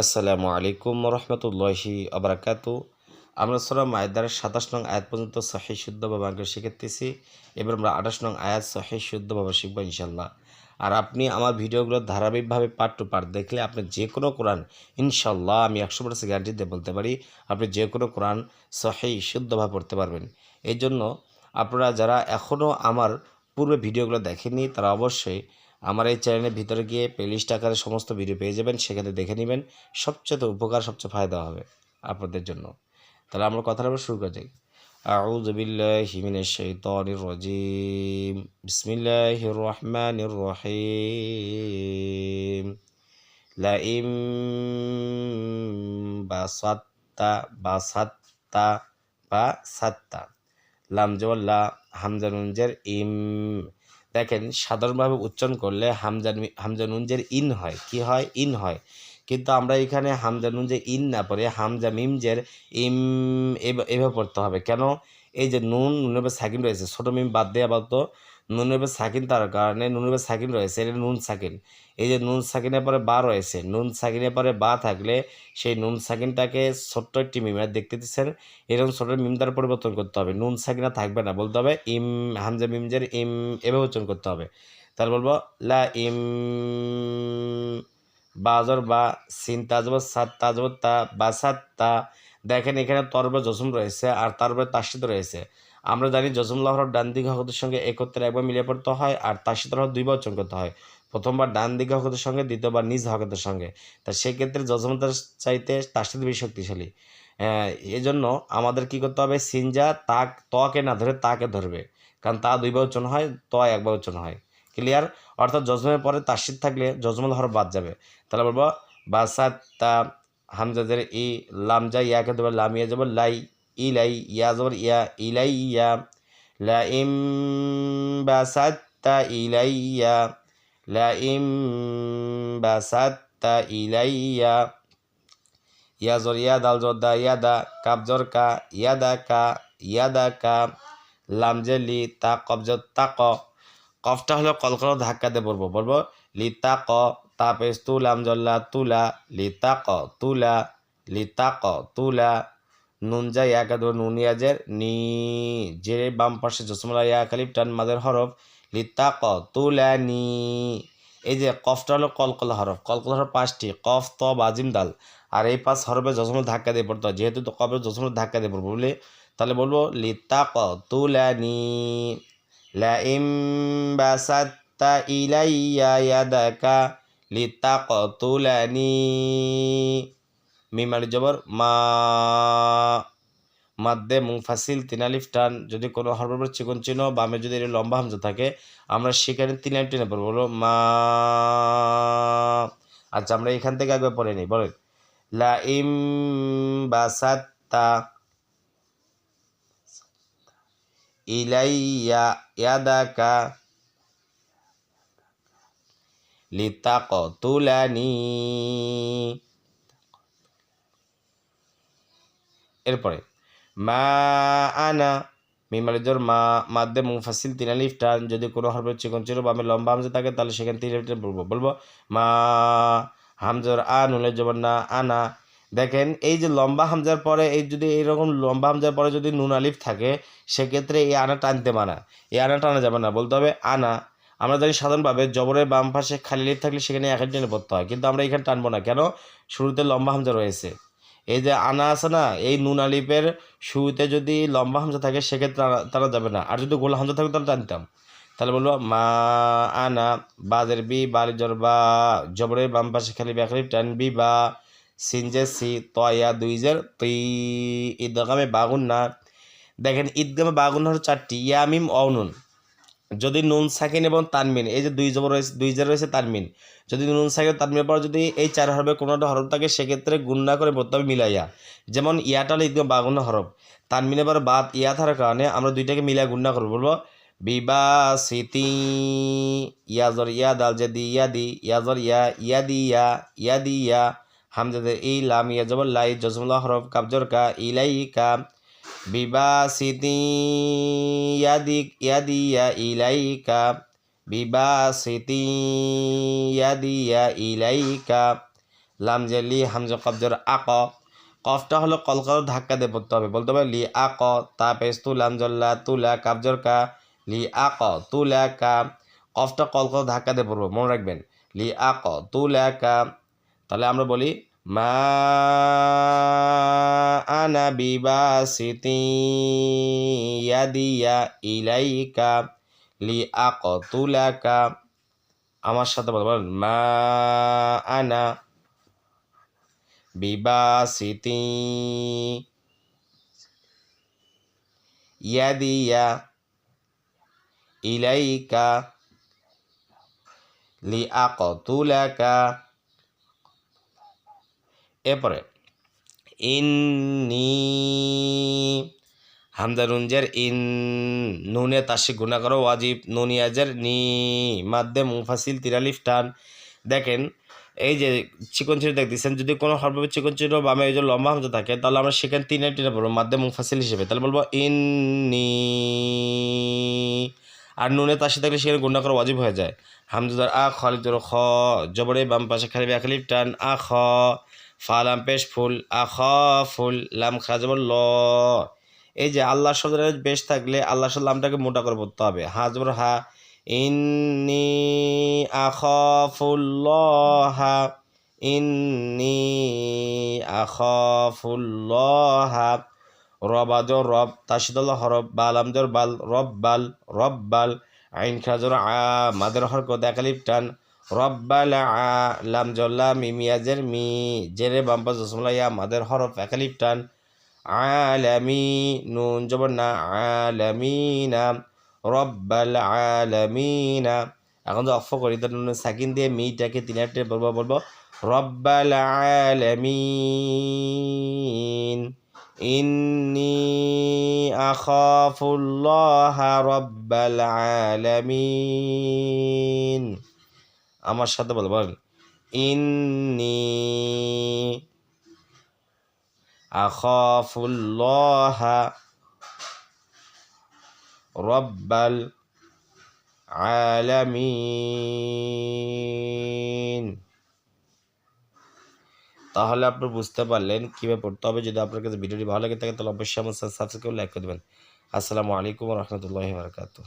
আসসালামু আলাইকুম রহমতুল্লাহি আবরাকাত। আমরা সরা মায়দারের সাতাশ নং আয়াত পর্যন্ত সহি শুদ্ধভাবে আগে শিখেতেছি এবার আমরা আঠাশ নং আয়াত সহি শুদ্ধভাবে শিখব ইনশাল্লাহ আর আপনি আমার ভিডিওগুলো ধারাবাহিকভাবে পার্ট টু পার্ট দেখলে আপনি যে কোনো কোরআন ইনশাল্লাহ আমি একশো পার্সেন্ট গ্যারান্টি দিয়ে বলতে পারি, আপনি যে কোনো কোরআন সহি শুদ্ধভাবে পড়তে পারবেন। এই জন্য আপনারা যারা এখনও আমার পূর্বে ভিডিওগুলো দেখেননি, তারা অবশ্যই আমার এই চ্যানেলের ভিতরে গিয়ে প্লেলিস্ট আকারে সমস্ত ভিডিও পেয়ে যাবেন সেখানে দেখে নেবেন সবচেয়ে উপকার সবচেয়ে ফায়দা হবে আপনাদের জন্য তাহলে আমরা কথাটা আবার শুরু করা যাই أعوذ بالله من الشيطان الرجيم بسم الله الرحمن الرحيم لئن بسطت بسطت بسطت লাম জওয়াল্লা হামজা নুনজের ইম দেখেন, সাধারণভাবে উচ্চারণ করলে হামজা হামজা নুনজের ইন হয়। কি হয়? ইন হয়। কিন্তু আমরা এখানে হামজা নুনজে ইন না পড়ে, হামজা মিমজের ইম এভ- এভাবে পড়তে হবে। কেন? এই যে নুন, নুনের সেকেন্ড রয়েছে, ছোটো মিম বাদ দেওয়া তো নুনের সাকিন তার কারণে নুনের সাকিন রয়েছে, এটা নুন সাকিন। এই যে নুন সাকিনের পরে বা রয়েছে, নুন সাকিনের পরে বা থাকলে সেই নুন সাকিনটাকে ছোট্ট একটি মিম আর দেখতে দিচ্ছেন, এরকম ছোট মিম দ্বারা পরিবর্তন করতে হবে। নুন সাকিনা থাকবে না, বলতে হবে ইম, হামজা মিমজের ইম এভাবে উচ্চারণ করতে হবে। তাহলে বলব, লা ইম বাজর বা, সিন তাজব সাত তাজব তা বা সাত তা। দেখেন এখানে তরবে জসম রয়েছে, আর তার উপরে তাসিদ রয়েছে। আমরা জানি জসম লহর ডান দিকে হকতের সঙ্গে একত্রে একবার মিলিয়ে পড়তে হয় আর তাসিদ হর দুইবার উচ্চারণ করতে হয়। প্রথমবার ডান দিকে হকতের সঙ্গে, দ্বিতীয়বার নিজ হকতের সঙ্গে। তা সেক্ষেত্রে জজমতার চাইতে তাসিদ বেশি শক্তিশালী। এজন্য আমাদের কি করতে হবে? সিনজা তাক, তকে না ধরে তাকে ধরবে। কারণ তা দুইবার উচ্চারণ হয়, ত একবার উচ্চারণ হয়। ক্লিয়ার? অর্থাৎ জজমের পরে তাসিদ থাকলে জজমল হর বাদ যাবে। তাহলে বলব, বাসাত তা হামজাদের ই লামজা ইয়াকে দেবে লামিয়া যাব, লাই ই ইয়া ইয়া ইলাই, ইয়া লা ইম বাসাত তা ইয়া লা ইম বাসাত তা ইলাই, ইয়া জর ইয়া দাল জর দা, ইয়া দা কাব জর কা, ইয়া দা কা, ইয়া দা কা, লাম যে লি, তা কবজ তা ক। কফটা হলো কলকল ধাক্কা দিয়ে বলব লি, তা, ক। তা পেস তুলাম জল্লা তুলা লি ক তুলা লি ক তুলা নুন যা ইয়াকা দো নুন ইয়াজের নি জেরে বাম পাশে জসমলা ইয়া কালিপ টান মাদের হরফ লিতা ক তুলা নি এই যে কফটা হলো কলকল হরফ কলকল হরফ পাঁচটি, কফ, ত বাজিম দাল। আর এই পাঁচ হরফে জসমল ধাক্কা দিয়ে পড়তে যেহেতু তো কবে জসমল ধাক্কা দিয়ে পড়ব বলে তাহলে বলব লিতা ক তুলানি। লা ইম বাসাত্তা ইলাইয়া ইয়াদাকা লিতা ক তুলানি। মিমারি জবর, মা, মাদ্দে মুংফাসিল তিনালিফ টান, যদি কোনো হরফের চিকন চিহ্ন, বামে যদি এর লম্বা হামজা থাকে, আমরা সেখানে তিন লাইন টেনে পড়ব। বলো, মা আচ্ছা আমরা এখান থেকে একবার পড়ে নিই, বলেন। লা ইম বাসাত্তা ইলাইয়া ইয়াদাকা, লিতাকতুলানি। এরপরে, মা আনা মিমালিজর মা, মাদ্দে মুফাসিল তিন আলিফ টান, যদি কোনো হরফের চিকন চির বামে লম্বা হামজা থাকে, তাহলে সেখানে তিন আলিফ বলব। বলব, মা হামজার আ, নুনের জবর না, আনা। দেখেন, এই যে লম্বা হামজার পরে, এই যদি এইরকম লম্বা হামজার পরে যদি নুন আলিফ থাকে, সেক্ষেত্রে এই আনা টানতে মানা। এই আনা টানা যাবে না, বলতে হবে আনা। আমরা জানি সাধারণভাবে জবরের বাম পাশে খালি লিফ থাকলে সেখানে এক টেনে পড়তে হয়, কিন্তু আমরা এখানে টানবো না। কেন? শুরুতে লম্বা হামজা রয়েছে। এই যে আনা আছে না, এই নুন আলিফের শুরুতে যদি লম্বা হামজা থাকে, সেক্ষেত্রে টানা যাবে না। আর যদি গোল হামজা থাকে তাহলে টানতাম তাহলে বলব, মা আনা, বাজের বি বালিজর বা, জবরের বাম পাশে খালি ব্যাখালি টান বি বা, সিনজে সি, তয়া দুইজের তুই ঈদগামে বাগুন না। দেখেন, ঈদগামে বাগুন হলো চারটি, ইয়ামিম অনুন যদি নুন, সাকিন এবং তানমিন, এই যে দুই জবর রয়েছে, দুই জের রয়েছে তানমিন, যদি নুন, সাকিন তানমিনের পর যদি এই চার হরফে কোনো একটা হরফ থাকে, সেক্ষেত্রে গুণ না করে পড়তে হবে মিলাইয়া। যেমন ইয়াটা ঈদগাম বাগুন হরফ। তানমিনের পর বাদ, ইয়া থাকার কারণে আমরা দুইটাকে মিলিয়ে গুণ না করব। বলব বিবা সিতি ইয়াজর ইয়া দাল যদি ইয়াদি ইয়াজর ইয়া ইয়াদি ইয়া ইয়াদি ইয়া হামজাদের ই লাম, ইয়া জবর লাই জসমুল্লাহ হরফ কাবজর কা ইলাই কা বিবা সিতি ইয়াদি ইয়াদি ইয়া ইলাই কা বিবা সিতি ইয়াদি ইয়া ইলাই কা লাম যে লি হামজা কবজর আক। কফটা হলো কলকল ধাক্কা দিয়ে পড়তে হবে। বলতে হবে লি আক তা পেস তুলাম জল্লা, তুলা কাবজর কা, লি আক, তুলা কা। কফটা কলকল ধাক্কা দিয়ে পড়ব, মনে রাখবেন। লি আক, তুলা কা। তাহলে আমরা বলি মা আনা বিবাসিতি ইয়াদিয়া ইলাইকা লি আক তুলাকা আমার সাথে বলবেন মা আনা বিবাসিতি ইয়াদিয়া ইলাইকা লি আকতুলাকা এরপরে ইন্নি। হামদা নুনজের ইন, নুনে তাসি গুণা করো, ওয়াজিব নুনিয়াজের নি মাধ্যে মুফাসিল তিরালিফ টান। দেখেন, এই যে চিকন চিরো দেখ দিচ্ছেন যদি কোনো হরভাবে চিকন চিরো বামে এই যে লম্বা হামজা থাকে, তাহলে আমরা সেখানে তিনে টিনে পড়ব মাধ্যে মুফাসিল হিসেবে। তাহলে বলব ইন্নি। আর নুনে তাসি থাকলে সেখানে গুণা করা ওয়াজিব হয়ে যায়। হামজাদার আ খালিদ খ, জবরে বাম পাশে খালি খালিফ টান, আ, খ। ফালাম পেশ ফুল আ খ ফুল, লাম খাজবর ল। এই যে আল্লাহ শব্দের বেশ থাকলে আল্লাহ শব্দ লামটাকে মোটা করে পড়তে হবে। হা ইন্নি জবর হা। ইন্নি আখাফুল্লাহা ইন্নি আখাফুল্লাহা রবাজর রব তাসিদুল্লাহ হরব বালামজর বাল রব বাল রব বাল। আইন খাজর আ, মাদের হরক দেখালিপ টান। রব্বাল লাম মিমিয়াজের মি, জেরে বাম্পা জসমলা ইয়া মাদের হরফ একালিপ টান আলামি নুন জবর না, আলামিনা রব্বাল আলামিনা এখন তো অফ করি, তার নুন সাকিন দিয়ে মিটাকে তিন আটে বলব বলব রব্বাল আলামিন ইন্নি আখাফুল্লাহ রব্বাল আলামিন আমার সাথে বলো, বলেন, ইন্নি আখাফুল্লাহ রব্বাল আলামিন। তাহলে আপনি বুঝতে পারলেন কীভাবে পড়তে হবে। যদি আপনার কাছে ভিডিওটি ভালো লাগে থাকে, তাহলে অবশ্যই আমার সাবস্ক্রাইব করে লাইক করে দেবেন। আসসালামু আলাইকুম রহমতুল্লাহ বারকাতুহ।